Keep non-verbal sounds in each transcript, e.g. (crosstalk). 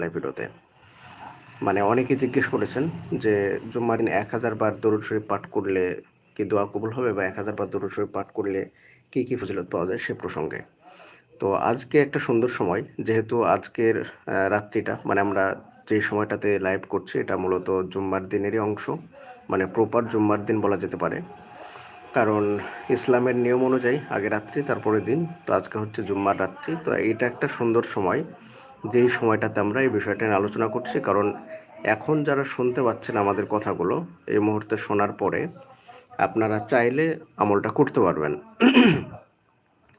Live ভিডিওতে। মানে অনেকে জিজ্ঞেস করেছেন যে, জুম্মার দিন এক হাজার বার দরুদ শরীফ পাঠ করলে কি দোয়া কবুল হবে বা এক হাজার বার দরুদ শরীফ পাঠ করলে কি কি ফজিলত পাওয়া যায়? সে প্রসঙ্গে। তো আজকে একটা সুন্দর সময়, যেহেতু আজকের রাত্রিটা মানে আমরা যে সময়টাতে লাইভ করছি, এটা মূলত জুম্মার দিনেরই অংশ মানে প্রপার জুম্মার দিন বলা যেতে পারে। কারণ ইসলামের নিয়ম অনুযায়ী, আগে রাত্রি, তারপরে দিন। তো আজকে হচ্ছে জুম্মার রাত্রি। তো এটা একটা সুন্দর সময় যেই সময়টাতে আমরা এই বিষয়টা নিয়ে আলোচনা করছি, কারণ এখন যারা শুনতে পাচ্ছেন আমাদের কথাগুলো, এই মুহূর্তে শোনার পরে আপনারা চাইলে আমলটা করতে পারবেন।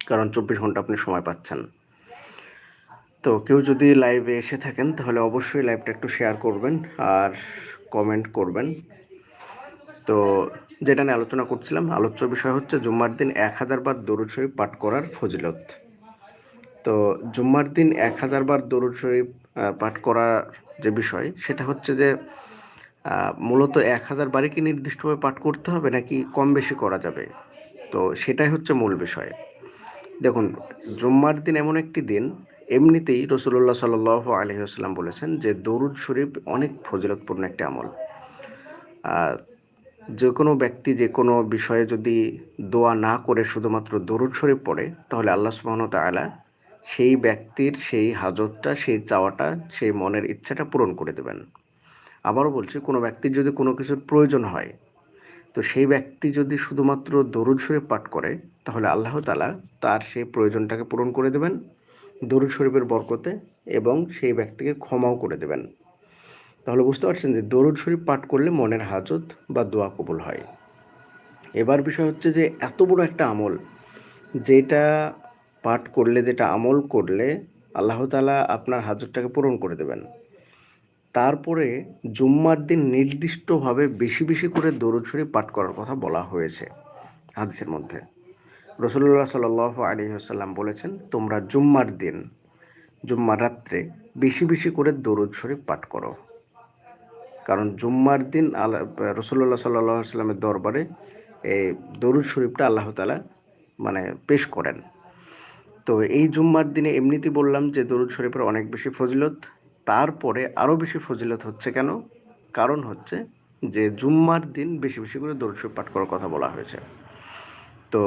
কারণ চব্বিশ ঘণ্টা আপনি সময় পাচ্ছেন। তো কেউ যদি লাইভে এসে থাকেন, তাহলে অবশ্যই লাইভটা একটু শেয়ার করবেন আর কমেন্ট করবেন। তো যেটা নিয়ে আলোচনা করছিলাম, আলোচ্য বিষয় হচ্ছে জুম্মার দিন এক হাজার বার দরুদ শরীফ পাঠ করার ফজিলত। তো জুম্মার দিন এক হাজার বার দরুদ শরীফ পাঠ করার যে বিষয়, সেটা হচ্ছে যে মূলত এক হাজার বারে কি নির্দিষ্টভাবে পাঠ করতে হবে নাকি কম বেশি করা যাবে? তো সেটাই হচ্ছে মূল বিষয়। দেখুন, জুম্মার দিন এমন একটি দিন, এমনিতেই রসুল্লাহ সাল আলহিহাস্লাম বলেছেন যে, দরুদ শরীফ অনেক ফজিলতপূর্ণ একটি আমল। যে কোনো ব্যক্তি যে কোনো বিষয়ে যদি দোয়া না করে শুধুমাত্র দরুদ শরীফ পড়ে, তাহলে আল্লাহ সুবহানাহু ওয়া তাআলা সেই ব্যক্তির সেই হাজতটা, সেই চাওয়াটা, সেই মনের ইচ্ছাটা পূরণ করে দেবেন। আবারও বলছি, কোনো ব্যক্তির যদি কোনো কিছুর প্রয়োজন হয়, তো সেই ব্যক্তি যদি শুধুমাত্র দরুদ শরীফ পাঠ করে, তাহলে আল্লাহ তালা তার সেই প্রয়োজনটাকে পূরণ করে দেবেন দরুদ শরীফের বরকতে এবং সেই ব্যক্তিকে ক্ষমাও করে দেবেন। তাহলে বুঝতে পারছেন যে দরুদ শরীফ পাঠ করলে মনের হাজত বা দোয়া কবুল হয়। এবার বিষয় হচ্ছে যে এত বড় একটা আমল, যেটা পাঠ করলে, যেটা আমল করলে আল্লাহ তালা আপনার হাজতটাকে পূরণ করে দেবেন। তারপরে জুম্মার দিন নির্দিষ্টভাবে বেশি বেশি করে দরুদ শরীফ পাঠ করার কথা বলা হয়েছে হাদিসের মধ্যে। রসুল্লাহ সাল আলী আসাল্লাম বলেছেন, তোমরা জুম্মার দিন, জুম্মার রাত্রে বেশি বেশি করে দরুদ শরীফ পাঠ করো। কারণ জুম্মার দিন আল্লাহ রসুল্লাহ সাল্লাহ সাল্লামের দরবারে এই দরুদ শরীফটা আল্লাহ তালা মানে পেশ করেন। তো এই জুম্মার দিনে এমনিতে বললাম যে দরুদ শরীফের অনেক বেশি ফজিলত, তারপরে আরও বেশি ফজিলত হচ্ছে কেন? কারণ হচ্ছে যে জুম্মার দিন বেশি বেশি করে দরুদ শরীফ পাঠ করার কথা বলা হয়েছে। তো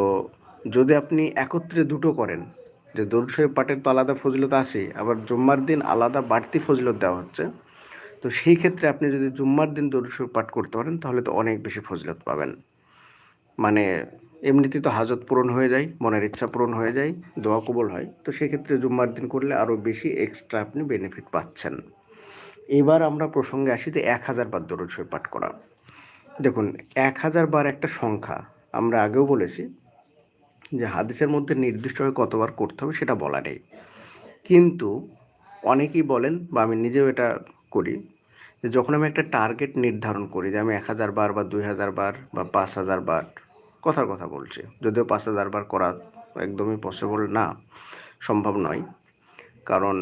যদি আপনি একত্রে দুটো করেন, যে দরুদ শরীফ পাঠের তো আলাদা ফজিলত আসে আবার জুম্মার দিন আলাদা বাড়তি ফজিলত দেওয়া হচ্ছে, তো সেই ক্ষেত্রে আপনি যদি জুম্মার দিন দরুদ শরীফ পাঠ করতে পারেন, তাহলে তো অনেক বেশি ফজিলত পাবেন। মানে এমনিতেই তো হাজত পূরণ হয়ে যায়, মনের ইচ্ছা পূরণ হয়ে যায়, দোয়া কবল হয়। তো সেক্ষেত্রে জুম্মার দিন করলে আরও বেশি এক্সট্রা আপনি বেনিফিট পাচ্ছেন। এবার আমরা প্রসঙ্গে আসি যে এক হাজার বার দরুদ শরীফ পাঠ করা। দেখুন, এক হাজার বার একটা সংখ্যা, আমরা আগেও বলেছি যে হাদিসের মধ্যে নির্দিষ্টভাবে কতবার করতে হবে সেটা বলা নেই। কিন্তু অনেকেই বলেন, বা আমি নিজেও এটা করি, যে যখন আমি একটা টার্গেট নির্ধারণ করি, যে আমি এক হাজার বার বা দুই হাজার বার বা পাঁচ হাজার বার কথার কথা বলছি। যদিও পাঁচ হাজার বার করা একদমই পসিবল না, সম্ভব নয়। কারণ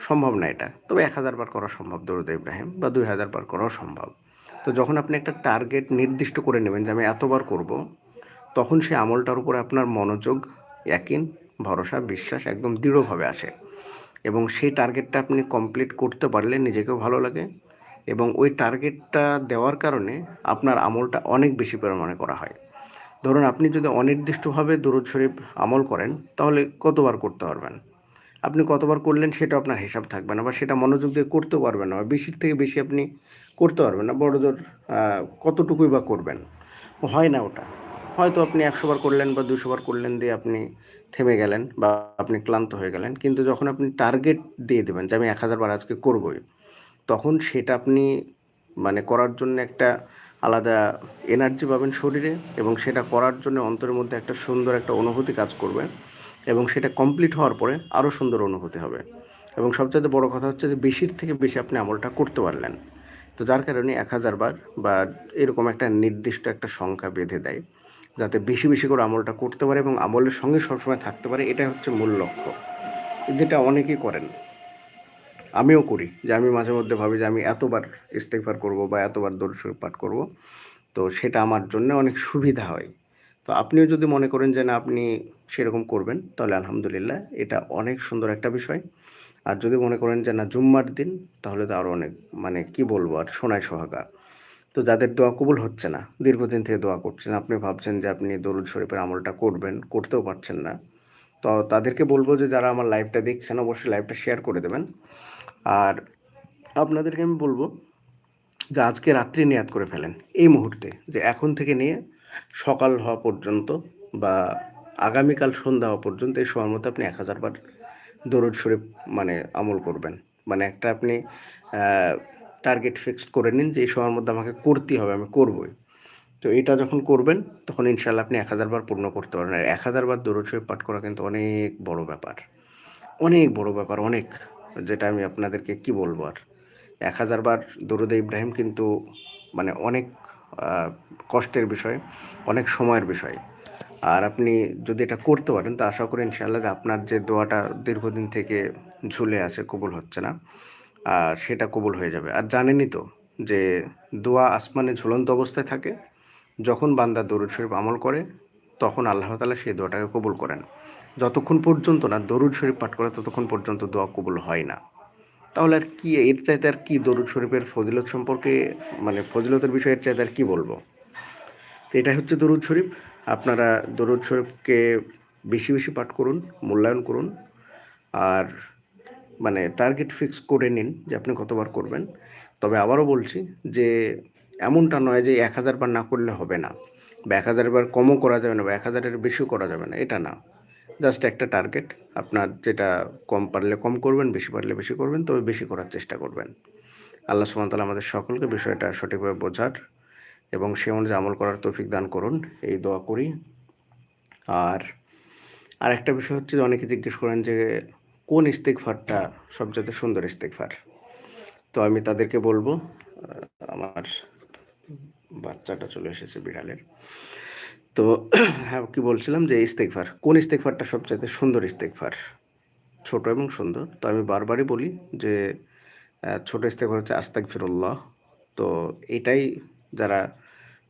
সম্ভব না এটা। তবে এক হাজার বার করা সম্ভব, দরুদ ইব্রাহিম, বা দুই হাজার বার করাও সম্ভব। তো যখন আপনি একটা টার্গেট নির্দিষ্ট করে নেবেন যে আমি এতবার করব, তখন সেই আমলটার উপরে আপনার মনোযোগ একিন ভরসা, বিশ্বাস একদম দৃঢ়ভাবে আসে। এবং সেই টার্গেটটা আপনি কমপ্লিট করতে পারলে নিজেকেও ভালো লাগে। এবং ওই টার্গেটটা দেওয়ার কারণে আপনার আমলটা অনেক বেশি পরিমাণে করা হয়। ধরুন আপনি যদি অনির্দিষ্টভাবে দরুদ শরীফ আমল করেন, তাহলে কতবার করতে পারবেন? আপনি কতবার করলেন সেটা আপনার হিসাব থাকবে না বা সেটা মনোযোগ দিয়ে করতেও পারবেন না বা বেশির থেকে বেশি আপনি করতে পারবেন না বড় জোর কতটুকুই বা করবেন? হয় না ওটা। হয়তো আপনি একশো বার করলেন বা দুশো বার করলেন দিয়ে আপনি থেমে গেলেন বা আপনি ক্লান্ত হয়ে গেলেন, কিন্তু যখন আপনি টার্গেট দিয়ে দেবেন যে আমি এক হাজার বার আজকে করবই তখন সেটা আপনি মানে করার জন্য একটা আলাদা এনার্জি পাবেন শরীরে এবং সেটা করার জন্য অন্তরের মধ্যে একটা সুন্দর একটা অনুভূতি কাজ করবে এবং সেটা কমপ্লিট হওয়ার পরে আরও সুন্দর অনুভূতি হবে। এবং সবচেয়ে বড় কথা হচ্ছে যে বেশির থেকে বেশি আপনি আমলটা করতে পারলেন। তো যার কারণে এক হাজার বার বা এরকম একটা নির্দিষ্ট একটা সংখ্যা বেঁধে দেয়, যাতে বেশি বেশি করে আমলটা করতে পারে এবং আমলের সঙ্গে সবসময় থাকতে পারে। এটা হচ্ছে মূল লক্ষ্য। যেটা অনেকেই করেন। আমিও করি, যে আমি মাঝে মধ্যে ভাবি যে আমি এতবার ইস্তেগফার করব বা এতবার দরুদ শরীফ পাঠ করব। তো সেটা আমার জন্য অনেক সুবিধা হয়। তো আপনিও যদি মনে করেন যে না, আপনি সেরকম করবেন, তাহলে আলহামদুলিল্লাহ এটা অনেক সুন্দর একটা বিষয়। আর যদি মনে করেন যে না, জুম্মার দিন, তাহলে তো আরও অনেক মানে কি বলব, আর সোনায় সোহাগা। তো যাদের দোয়া কবুল হচ্ছে না, দীর্ঘদিন থেকে দোয়া করছেন, আপনি ভাবছেন যে আপনি দরুদ শরীফের আমলটা করবেন, করতেও পারছেন না। তো তাদেরকে বলব যে যারা আমার লাইভটা দেখছেন, অবশ্যই লাইভটা শেয়ার করে দেবেন। আর আপনাদেরকে আমি বলব যে আজকে রাত্রি নিয়াত করে ফেলেন। এই মুহূর্তে যে এখন থেকে নিয়ে সকাল হওয়া পর্যন্ত বা আগামীকাল সন্ধ্যা হওয়া পর্যন্ত এই সময়ের মধ্যে আপনি এক হাজার বার দরুদ শরীফ মানে আমল করবেন। মানে একটা আপনি টার্গেট ফিক্সড করে নিন যে এই সময়ের মধ্যে আমাকে করতেই হবে, আমি করবই। তো এটা যখন করবেন, তখন ইনশাল্লাহ আপনি এক হাজার বার পূর্ণ করতে পারবেন। আর এক হাজার বার দরুদ শরীফ পাঠ করা কিন্তু অনেক বড় ব্যাপার। অনেক বড় ব্যাপার, অনেক। যেটা আমি আপনাদেরকে কি বলব আর? এক হাজার বার দরুদে ইব্রাহিম কিন্তু মানে অনেক কষ্টের বিষয়, অনেক সময়ের বিষয়। আর আপনি যদি এটা করতে পারেন, তো আশা করি ইনশাআল্লাহ যে আপনার যে দোয়াটা দীর্ঘদিন থেকে ঝুলে আছে, কবুল হচ্ছে না সেটা কবুল হয়ে যাবে। আর জানেনই তো যে দোয়া আসমানে ঝুলন্ত অবস্থায় থাকে, যখন বান্দা দরুদ শরীফ আমল করে, তখন আল্লাহ তালা সেই দোয়াটাকে কবুল করেন। যতক্ষণ পর্যন্ত না দরুদ শরীফ পাঠ করে ততক্ষণ পর্যন্ত দোয়া কবুল হয় না। তাহলে আর কি, এর চাইতে আর কি দরুদ শরীফের ফজিলত সম্পর্কে মানে ফজিলতের বিষয়ে এর চাইতে আর কি বলব? তো এটাই হচ্ছে দরুদ শরীফ। আপনারা দরুদ শরীফকে বেশি বেশি পাঠ করুন, মূল্যায়ন করুন, আর মানে টার্গেট ফিক্স করে নিন যে আপনি কতবার করবেন। তবে আবারও বলছি যে এমনটা নয় যে এক হাজার বার না করলে হবে না, বা এক হাজার বার কমও করা যাবে না, বা এক হাজারের বেশিও করা যাবে না, এটা না। জাস্ট একটা টার্গেট আপনার যেটা কম পারলে কম করবেন, বেশি পারলে বেশি করবেন, তবে বেশি করার চেষ্টা করবেন। আল্লাহ সুমতাল আমাদের সকলকে বিষয়টা সঠিকভাবে বোঝার এবং সে অনুযায়ী আমল করার তৌফিক দান করুন। এই দোয়া করি। আর আর একটা বিষয় হচ্ছে যে অনেকে জিজ্ঞেস করেন যে কোন ইস্তেকফারটা সবচেয়ে সুন্দর ইস্তেকফার তো আমি তাদেরকে বলব আমার বাচ্চাটা চলে এসেছে বিড়ালের। তো (clears throat) হ্যাঁ কি বলছিলাম যে ইস্তেকফার কোন ইস্তেকফারটা সবচেয়ে সুন্দর ইস্তেকফার ছোট এবং সুন্দর। তো আমি বারবারই বলি যে ছোট ইস্তেকফার হচ্ছে আস্তাক ফিরুল্লাহ তো এটাই যারা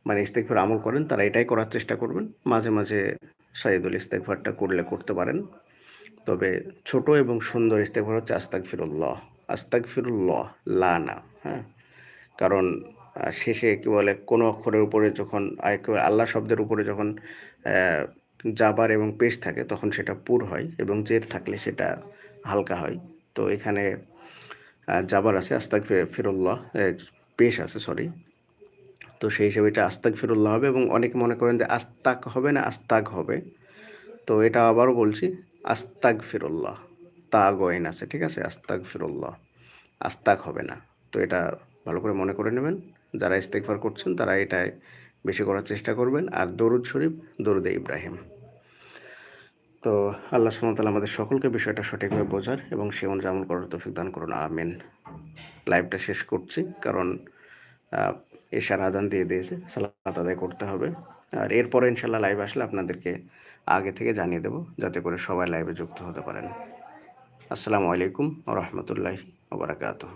মানে ইস্তেকফার আমল করেন, তারা এটাই করার চেষ্টা করবেন। মাঝে মাঝে সাইদুল ইস্তেকফারটা করলে করতে পারেন। তবে ছোট এবং সুন্দর ইস্তেকফার হচ্ছে আস্তাক ফিরুল্লাহ আস্তাক ফিরুল্লাহ লা না হ্যাঁ? কারণ শেষে কি বলে, কোনো অক্ষরের উপরে যখন একেবারে আল্লাহ শব্দের উপরে যখন জাবার এবং পেশ থাকে, তখন সেটা পুর হয় এবং জের থাকলে সেটা হালকা হয়। তো এখানে জাবার আছে আস্তাক ফিরুল্লাহ পেশ আছে সরি তো সেই হিসেবে এটা আস্তাক ফিরুল্লাহ হবে এবং অনেকে মনে করেন যে আস্তাক হবে না আস্তাক হবে। তো এটা আবারও বলছি আস্তাক ফিরুল্লাহ তা গয়েন আছে, ঠিক আছে? আস্তাক ফিরুল্লাহ আস্তাক হবে না। তো এটা ভালো করে মনে করে নেবেন। যারা ইস্তেকফার করছেন, তারা এটাই বেশি করার চেষ্টা করবেন। আর দরুদ শরীফ, দরুদে ইব্রাহিম। তো আল্লাহ সুমতাল আমাদের সকলকে বিষয়টা সঠিকভাবে বোঝার এবং সে অনুযায়ী আমল করার তৌফিক দান করুন। আমিন। লাইভটা শেষ করছি, কারণ এশার আজান দিয়ে দিয়েছে। সালাত আদায় করতে হবে। আর এরপরে ইনশাল্লাহ লাইভ আসলে আপনাদেরকে আগে থেকে জানিয়ে দেবো, যাতে করে সবাই লাইভে যুক্ত হতে পারেন। আসসালামু আলাইকুম রহমতুল্লাহি ওবরাকাতুহ